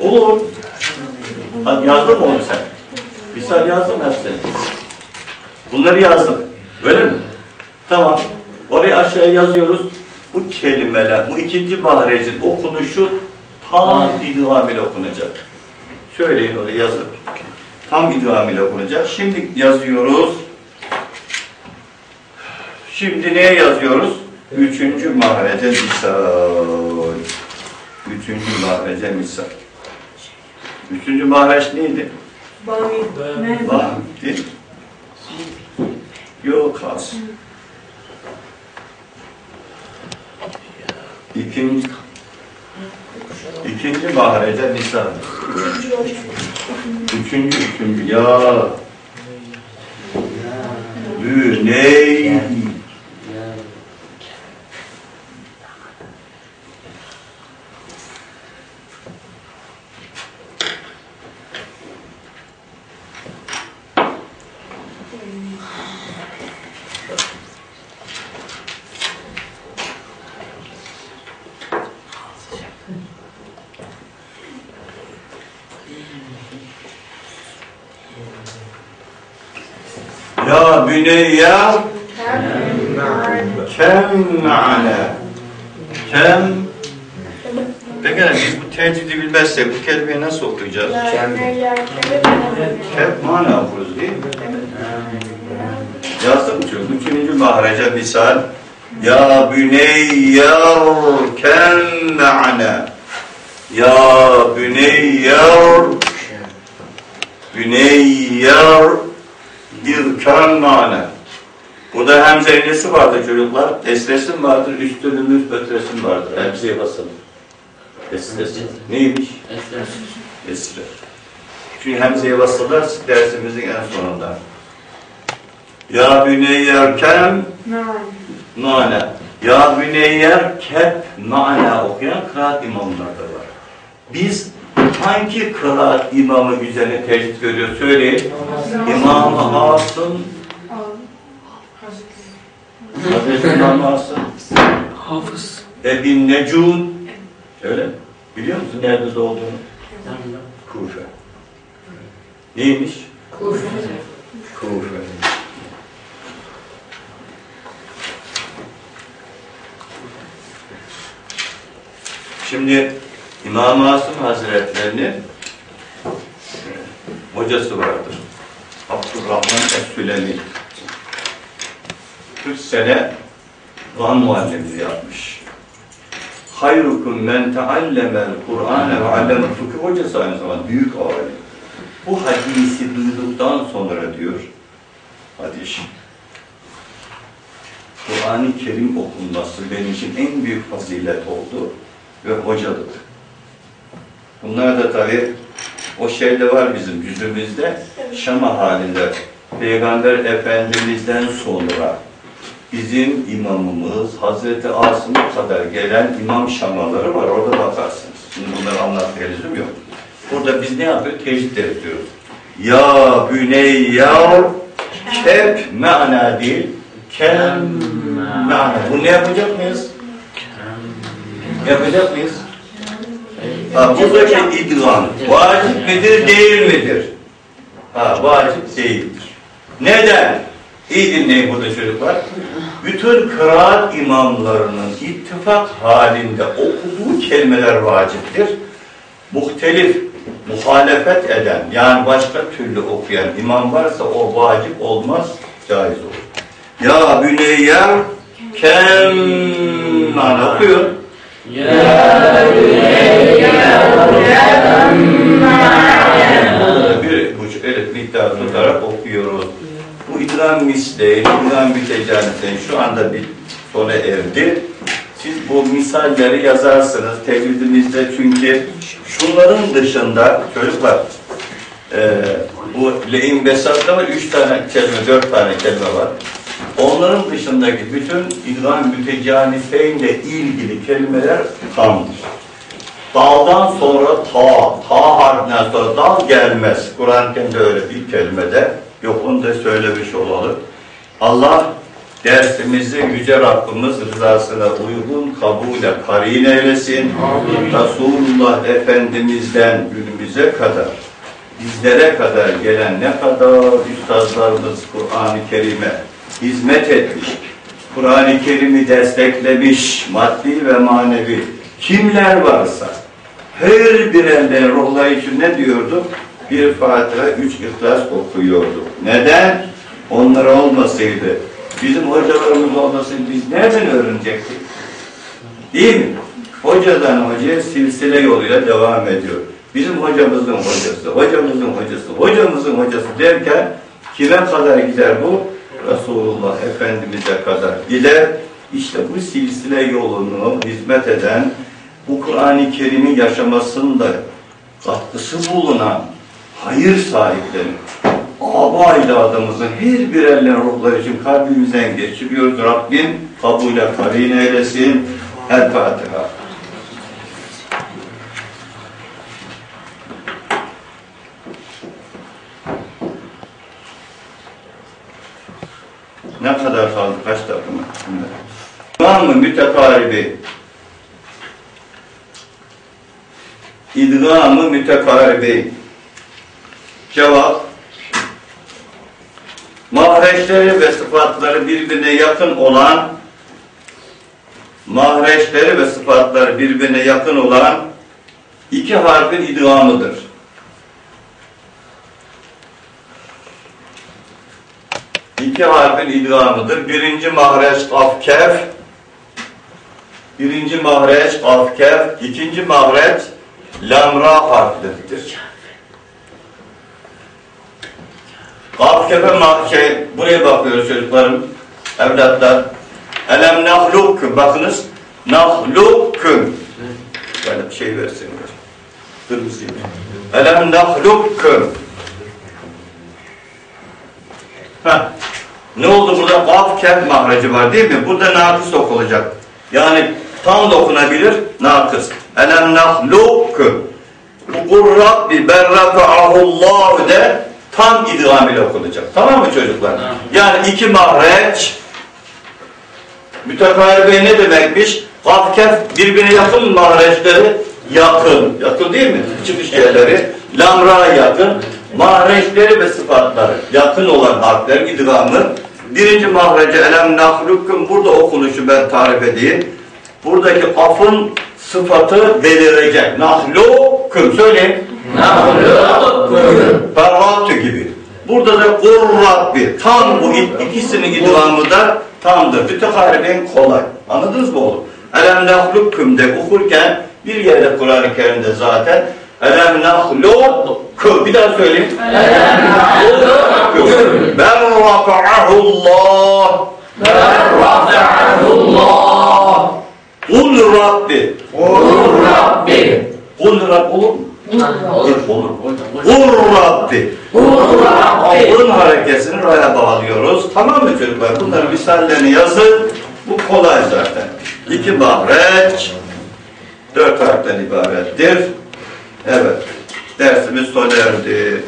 Olur. Hadi yazdın mı onu sen? Misal yazdım hepsini. Bunları yazdım. Öyle mi? Tamam. Oraya aşağıya yazıyoruz. Bu kelimeler, bu ikinci mahrecin okunuşu tam idgham ile okunacak. Söyleyin oraya yazın. Tam idgham ile okunacak. Şimdi yazıyoruz. Şimdi neye yazıyoruz? Üçüncü mahrece misal. Üçüncü mahrece misal. Üçüncü mahreç neydi? Ne? Vahdi. Yok has. İkinci, ikinci mahrece misal. Üçüncü, üçüncü. Ya. Güney. Ya büneyye kem ma'ne kem Peki biz bu tecidi bilmezsek bu kelimeyi nasıl okuyacağız? Kem mana okuruz değil mi? Yazdık mı çocuk? Üçüncü mahrece misal Ya büneyyar kem ma'ne Ya büneyyar Büneyyar İrkan mana. Burada hemzenin nesi vardır çocuklar? Esresin vardır, üstünün müsbetresin vardır. Hemzeye basın. Esresin. Neymiş? Esre. Çünkü hemzeye basılır dersimizin en sonunda. Ya büneyyer kem nane. Ya büneyyer kep nane okuyan kıraat imamları da var. Biz hangi kıraat imamı üzerine tecrit görüyor söyleyin. İmam-ı Asım Hazreti İmam Asım Hafız. Ebin Necun Öyle mi? Biliyor musun nerede doğduğunu? Kufe. Neymiş? Kufe. Şimdi İmam-ı Asım Hazretlerinin e, hocası vardır. Abdurrahman Es-Sülemi. 40 sene Kur'an muallimliği yapmış. Hayrukum men teallemel Kur'ane ve allemel fıkıh hocası aynı zamanda büyük alim. Bu hadisi duyduktan sonra diyor, hadis, Kur'an-ı Kerim okunması benim için en büyük fazilet oldu ve hocalık. Bunlar da tabi o şey de var bizim yüzümüzde şama halinde. Peygamber Efendimiz'den sonra bizim imamımız Hazreti Asım'a kadar gelen imam şamaları var. Orada bakarsınız. Şimdi bunları anlatmaya lüzum yok. Burada biz ne yapıyoruz? Tecrit ediyoruz. Ya büneyyar kep ma'na değil kem ma'na. Bunu ne yapacak mıyız? Yapacak mıyız? Ha, buradaki idgan vacip midir değil midir? Ha, vacip değildir. Neden? İyi dinleyin burada çocuklar. Bütün kıraat imamlarının ittifak halinde okuduğu kelimeler vaciptir. Muhtelif, muhalefet eden, yani başka türlü okuyan imam varsa o vacip olmaz, caiz olur. Ya büneyya kem okuyor. Burada idram misleyin, idram mütecaneten şu anda bir sona erdi. Siz bu misalleri yazarsınız tecvidinizde çünkü şunların dışında çocuklar e, bu le'in besatta var üç tane kelime, dört tane kelime var. Onların dışındaki bütün idram mütecanifeynle ilgili kelimeler tamdır. Daldan sonra ta, ta harfinden sonra dal gelmez. Kur'an kendi öyle bir kelimede. Yok onu da söylemiş olalım. Allah Dersimizi Yüce Rabbimiz rızasına uygun kabule karin eylesin. Resulullah Efendimiz'den günümüze kadar bizlere kadar gelen ne kadar üstazlarımız Kur'an-ı Kerim'e hizmet etmiş, Kur'an-ı Kerim'i desteklemiş, maddi ve manevi kimler varsa her birerden ruhları için ne diyordu? Bir Fatiha, üç İhlas okuyordu. Neden? Onlar olmasaydı, bizim hocalarımız olmasaydı biz nereden öğrenecektik? Değil mi? Hocadan hocaya silsile yoluyla devam ediyor. Bizim hocamızın hocası, hocamızın hocası, hocamızın hocası derken kime kadar gider bu? Resulullah Efendimiz'e kadar gider. İşte bu silsile yolunu hizmet eden, bu Kur'an-ı Kerim'i yaşamasında katkısı bulunan hayır sahipleri, aba evladımızın her birerler ruhları için kalbimizden geçiriyoruz. Rabbim kabule karin eylesin. El Fatiha. Ne kadar kaldı? Kaç dakika mı? Tamam mı? Mütekaribi. İdgamı mütekaribi. Cevap. Mahreçleri ve sıfatları birbirine yakın olan mahreçleri ve sıfatları birbirine yakın olan iki harfin idgamıdır. İki harfin idgamıdır. Birinci mahreç kaf kef, birinci mahreç kaf kef, ikinci mahreç lamra harfleridir. Kaf kefe ma şey, buraya bakıyoruz çocuklarım, evlatlar. Elem nahluk, bakınız, nahluküm. Böyle bir şey versin. Kırmızı. Elem nahluküm. Heh. Ne oldu burada? Kaf kef var değil mi? Burada nakıs okunacak. Yani tam da okunabilir, nakıs. Elem nahluküm. Kul Rabbi berrafa'ahullahu de tam idgam ile okunacak. Tamam mı çocuklar? Yani iki mahreç mütekaribe ne demekmiş? Kaf kef birbirine yakın mahreçleri yakın. Yakın değil mi? Çıkış yerleri. Lamra yakın. Mahreçleri ve sıfatları yakın olan harflerin idgamı. Birinci mahrece elem nahlukum burada okunuşu ben tarif edeyim. Buradaki afın sıfatı belirecek. Nahlukum söyleyin. Ferhatü gibi. Burada da Rabbi. Tam bu ikisinin idgamı da tamdır. Mütekariben kolay. Anladınız mı oğlum? Elem nahlukum de okurken bir yerde Kur'an-ı Kerim'de zaten Elem nahlukum. Bir daha söyleyeyim. Elem nahlukum. Ben rafa'ahullah. Ben rafa'ahullah. Kul Rabbi. Kul Rabbi. Kul Rabbi olur mu? Olur. Olur. Kul Rabbi. Kul Rabbi. Allah'ın hareketini raya bağlıyoruz. Tamam mı çocuklar? Bunların misallerini yazın. Bu kolay zaten. İki mahreç, dört harften ibarettir. Evet. Dersimiz sona erdi.